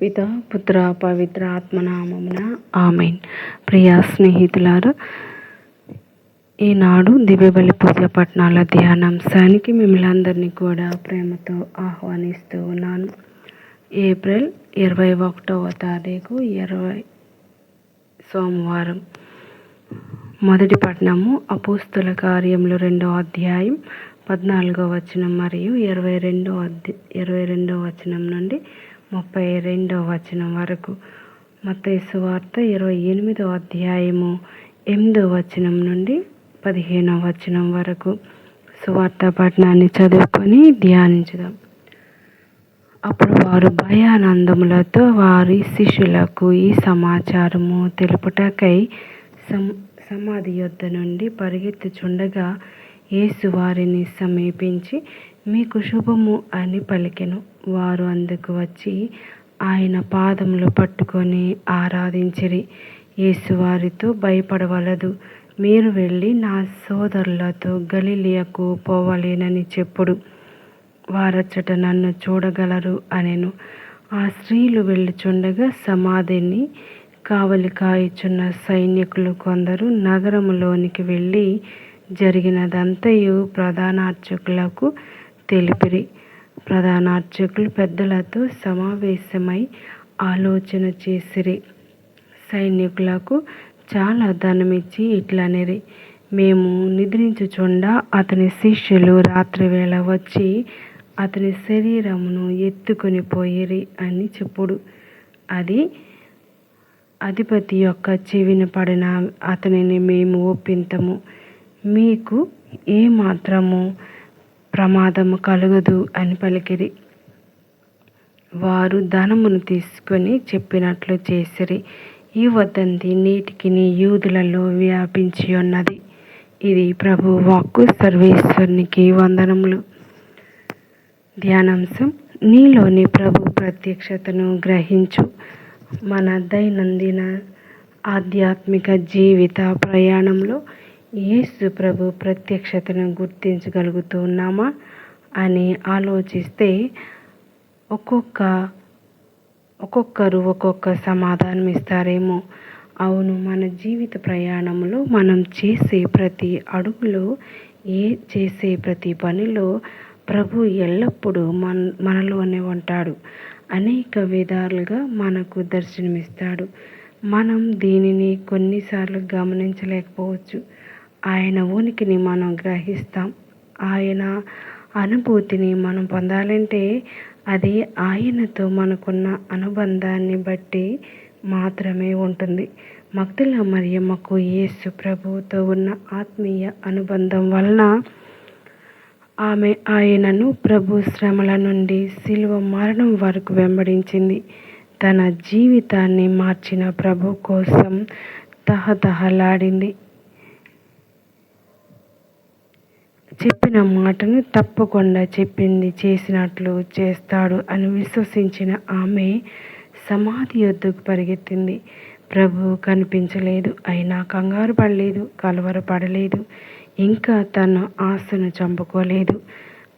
పిత పుత్ర పవిత్ర ఆత్మనామమున ఆమెన్. ప్రియ స్నేహితులారు ఈనాడు దివ్యబలి పూజ పట్టణాల ధ్యానాంశానికి మిమ్మల్ని అందరినీ కూడా ప్రేమతో ఆహ్వానిస్తూ ఉన్నాను. ఏప్రిల్ ఇరవై ఒకటవ తారీఖు ఇరవై సోమవారం. మొదటి పట్టణము అపోస్తుల కార్యములు రెండో అధ్యాయం పద్నాలుగో వచనం మరియు ఇరవై రెండో అధ్య ఇరవై రెండో వచనం నుండి ముప్పై రెండో వచనం వరకు. మతేసు వార్త ఇరవై ఎనిమిదో అధ్యాయము ఎనిమిదో వచనం నుండి పదిహేనో వచనం వరకు. సువార్త పట్టణాన్ని చదువుకొని ధ్యానించుదాం. అప్పుడు వారు భయానందములతో వారి శిష్యులకు ఈ సమాచారము తెలుపుటకై సం సమాధి యొద్ద నుండి పరిగెత్తుచుండగా యేసు వారిని సమీపించి మీకు శుభము అని పలికెను. వారు అందుకు వచ్చి ఆయన పాదములు పట్టుకొని ఆరాధించిరి. యేసు వారితో భయపడవలదు. మీరు వెళ్ళి నా సోదరులతో గలిలియకు పోవలేనని చెప్పుడు. వారచ్చట నన్ను చూడగలరు అనెను. ఆ స్త్రీలు వెళ్ళుచుండగా సమాధిని కావలి కాయుచున్న సైనికులు కొందరు నగరములోనికి వెళ్ళి జరిగినదంతయు ప్రధానార్చకులకు తెలిపిరి. ప్రధానార్చకులు పెద్దలతో సమావేశమై ఆలోచన చేసిరి. సైనికులకు చాలా ధనమిచ్చి ఇట్లనిరి. మేము నిద్రించుచుండా అతని శిష్యులు రాత్రివేళ వచ్చి అతని శరీరమును ఎత్తుకొని పోయిరి అని చెప్పుడు. అది అధిపతి యొక్క చెవిన పడిన అతనిని మేము ఒప్పింతము. మీకు ఏమాత్రము ప్రమాదము కలుగదు అని పలికిరి. వారు ధనమును తీసుకొని చెప్పినట్లు చేసిరి. ఈ వదంతి నీటికి యూదులలో వ్యాపించి ఉన్నది. ఇది ప్రభు వాక్కు సర్వేశ్వరునికి వందనములు. ధ్యానాంశం నీలోని ప్రభు ప్రత్యక్షతను గ్రహించు. మన దైనందిన ఆధ్యాత్మిక జీవిత ప్రయాణంలో యేసు ప్రభు ప్రత్యక్షతను గుర్తించగలుగుతున్నామా అని ఆలోచిస్తే ఒక్కొక్క ఒక్కొక్కరు ఒక్కొక్క సమాధానం ఇస్తారేమో. అవును మన జీవిత ప్రయాణంలో మనం చేసే ప్రతి అడుగులో ఏ చేసే ప్రతి పనిలో ప్రభు ఎల్లప్పుడూ మన మనలోనే ఉంటాడు. అనేక విధాలుగా మనకు దర్శనమిస్తాడు. మనం దీనిని కొన్నిసార్లు గమనించలేకపోవచ్చు. ఆయన ఉనికిని మనం గ్రహిస్తాం. ఆయన అనుభూతిని మనం పొందాలంటే అది ఆయనతో మనకున్న అనుబంధాన్ని బట్టి మాత్రమే ఉంటుంది. మక్తుల మరియమ్మకు యేసు ప్రభువుతో ఉన్న ఆత్మీయ అనుబంధం వలన ఆమె ఆయనను ప్రభు శ్రమల నుండి శిలువ మరణం వరకు వెంబడించింది. తన జీవితాన్ని మార్చిన ప్రభు కోసం తహతహలాడింది. చెప్పిన మాటను తప్పకుండా చెప్పింది చేసినట్లు చేస్తాడు అని విశ్వసించిన ఆమె సమాధి యొద్దకు పరిగెత్తింది. ప్రభు కనిపించలేదు అయినా కంగారు పడలేదు కలవరపడలేదు ఇంకా తన ఆశను చంపుకోలేదు.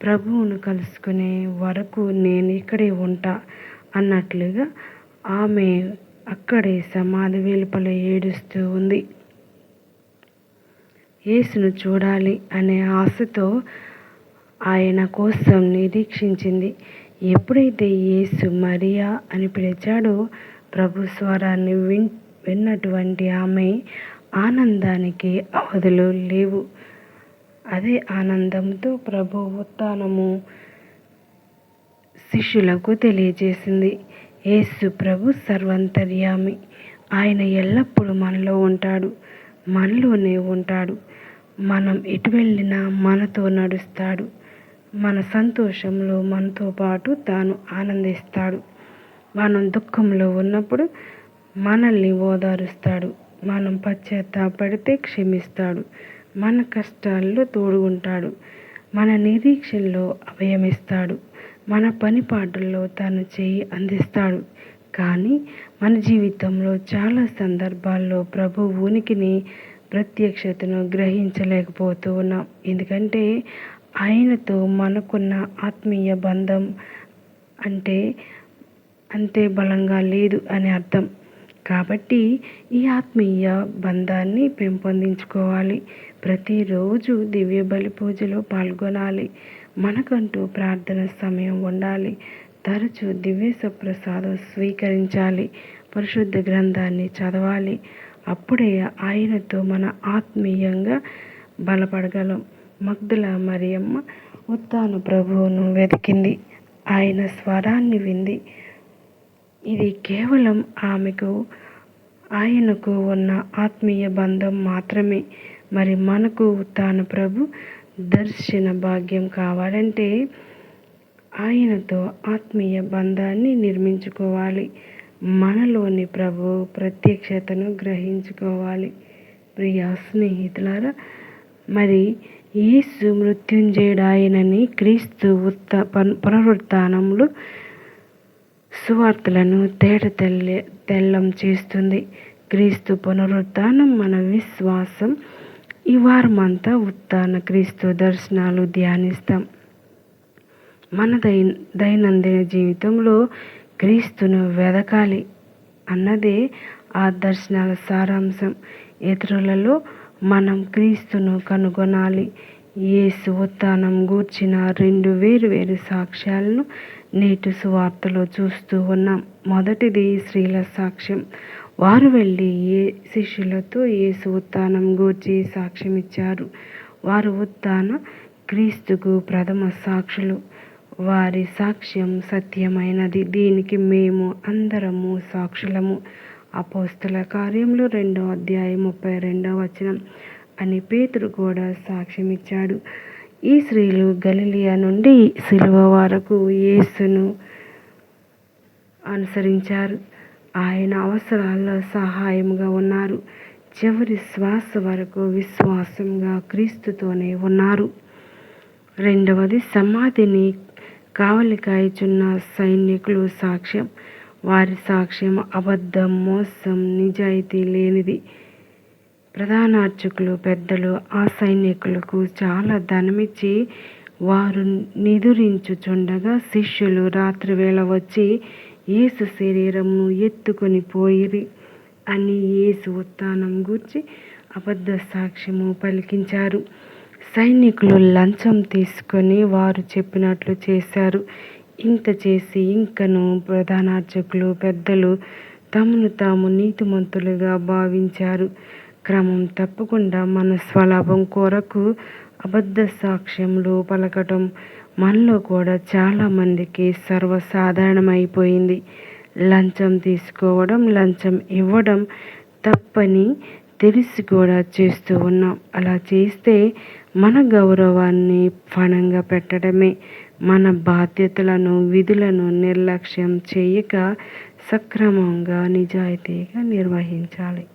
ప్రభువును కలుసుకునే వరకు నేను ఇక్కడే ఉంటా అన్నట్లుగా ఆమె అక్కడే సమాధి వెలుపల ఏడుస్తూ ఉంది. యేసును చూడాలి అనే ఆశతో ఆయన కోసం నిరీక్షించింది. ఎప్పుడైతే యేసు మరియా అని పిలిచాడో ప్రభు స్వరాన్ని విన్ విన్నటువంటి ఆమె ఆనందానికి అవధులు లేవు. అదే ఆనందంతో ప్రభు ఉత్తానము శిష్యులకు తెలియజేసింది. యేసు ప్రభు సర్వంతర్యామి. ఆయన ఎల్లప్పుడూ మనలో ఉంటాడు. మనలోనే ఉంటాడు. మనం ఎటు వెళ్ళినా మనతో నడుస్తాడు. మన సంతోషంలో మనతో పాటు తాను ఆనందిస్తాడు. మనం దుఃఖంలో ఉన్నప్పుడు మనల్ని ఓదారుస్తాడు. మనం పశ్చాత్తాపడితే క్షమిస్తాడు. మన కష్టాల్లో తోడుగుంటాడు. మన నిరీక్షల్లో అభయమిస్తాడు. మన పనిపాటల్లో తను చేయి అందిస్తాడు. కానీ మన జీవితంలో చాలా సందర్భాల్లో ప్రభు ఉనికిని ప్రత్యక్షతను గ్రహించలేకపోతూ ఉన్నాం. ఎందుకంటే ఆయనతో మనకున్న ఆత్మీయ బంధం అంటే అంతే బలంగా లేదు అని అర్థం. కాబట్టి ఈ ఆత్మీయ బంధాన్ని పెంపొందించుకోవాలి. ప్రతిరోజు దివ్య బలి పూజలో పాల్గొనాలి. మనకంటూ ప్రార్థన సమయం ఉండాలి. తరచూ దివ్య సుప్రసాదం స్వీకరించాలి. పరిశుద్ధ గ్రంథాన్ని చదవాలి. అప్పుడే ఆయనతో మన ఆత్మీయంగా బలపడగలం. మగ్ధుల మరియమ్మ ఉత్తాను ప్రభువును వెతికింది. ఆయన స్వరాన్ని వింది. ఇది కేవలం ఆమెకు ఆయనకు ఉన్న ఆత్మీయ బంధం మాత్రమే. మరి మనకు తాను ప్రభు దర్శన భాగ్యం కావాలంటే ఆయనతో ఆత్మీయ బంధాన్ని నిర్మించుకోవాలి. మనలోని ప్రభు ప్రత్యక్షతను గ్రహించుకోవాలి. ప్రియ స్నేహితులారా మరి యేసు మృత్యుంజయుడాయనని క్రీస్తు ఉత్త పునరుత్నములు సువార్తలను తేట తెల్ల తెల్లం చేస్తుంది. క్రీస్తు పునరుత్నం మన విశ్వాసం. ఈ వారమంతా ఉత్తాన క్రీస్తు దర్శనాలు ధ్యానిస్తాం. మన దై దైనందిన జీవితంలో క్రీస్తును వెదకాలి అన్నదే ఆ దర్శనాల సారాంశం. ఇతరులలో మనం క్రీస్తును కనుగొనాలి. యేసు ఉత్థానం గూర్చిన రెండు వేరు వేరు సాక్ష్యాలను నేటి సువార్తలో చూస్తూ ఉన్నాం. మొదటిది స్త్రీల సాక్ష్యం. వారు వెళ్ళి ఏ శిష్యులతో యేసు ఉత్థానం గూర్చి సాక్ష్యం ఇచ్చారు వారు ఉత్థాన క్రీస్తుకు ప్రథమ సాక్షులు. వారి సాక్ష్యం సత్యమైనది. దీనికి మేము అందరము సాక్షులము. అపోస్తుల కార్యంలో రెండో అధ్యాయం ముప్పై రెండవ వచనం అని పేతురు కూడా సాక్ష్యం ఇచ్చాడు ఈ స్త్రీలు గలిలియా నుండి సిలువ వరకు యేసును అనుసరించారు. ఆయన అవసరాల్లో సహాయంగా ఉన్నారు. చివరి శ్వాస వరకు విశ్వాసంగా క్రీస్తుతోనే ఉన్నారు. రెండవది సమాధిని కావలి కాయచున్న సైనికులు సాక్ష్యం వారి సాక్ష్యం అబద్ధం మోసం నిజాయితీ లేనిది. ప్రధాన అర్చకులు పెద్దలు ఆ సైనికులకు చాలా ధనమిచ్చి వారు నిదురించుచుండగా శిష్యులు రాత్రివేళ వచ్చి యేసు శరీరమును ఎత్తుకొని పోయిరి అని యేసు ఉత్థానం గూర్చి అబద్ధ సాక్ష్యము పలికించారు. సైనికులు లంచం తీసుకొని వారు చెప్పినట్లు చేశారు. ఇంత చేసి ఇంకను ప్రధానార్చకులు పెద్దలు తమను తాము నీతిమంతులుగా భావించారు. క్రమం తప్పకుండా మన స్వలాభం కొరకు అబద్ధ సాక్ష్యములు పలకటం మనలో కూడా చాలామందికి సర్వసాధారణమైపోయింది. లంచం తీసుకోవడం లంచం ఇవ్వడం తప్పని తెలిసి కూడా చేస్తూ ఉన్నాం. అలా చేస్తే మన గౌరవాన్ని పణంగా పెట్టడమే. మన బాధ్యతలను విధులను నిర్లక్ష్యం చేయక సక్రమంగా నిజాయితీగా నిర్వహించాలి.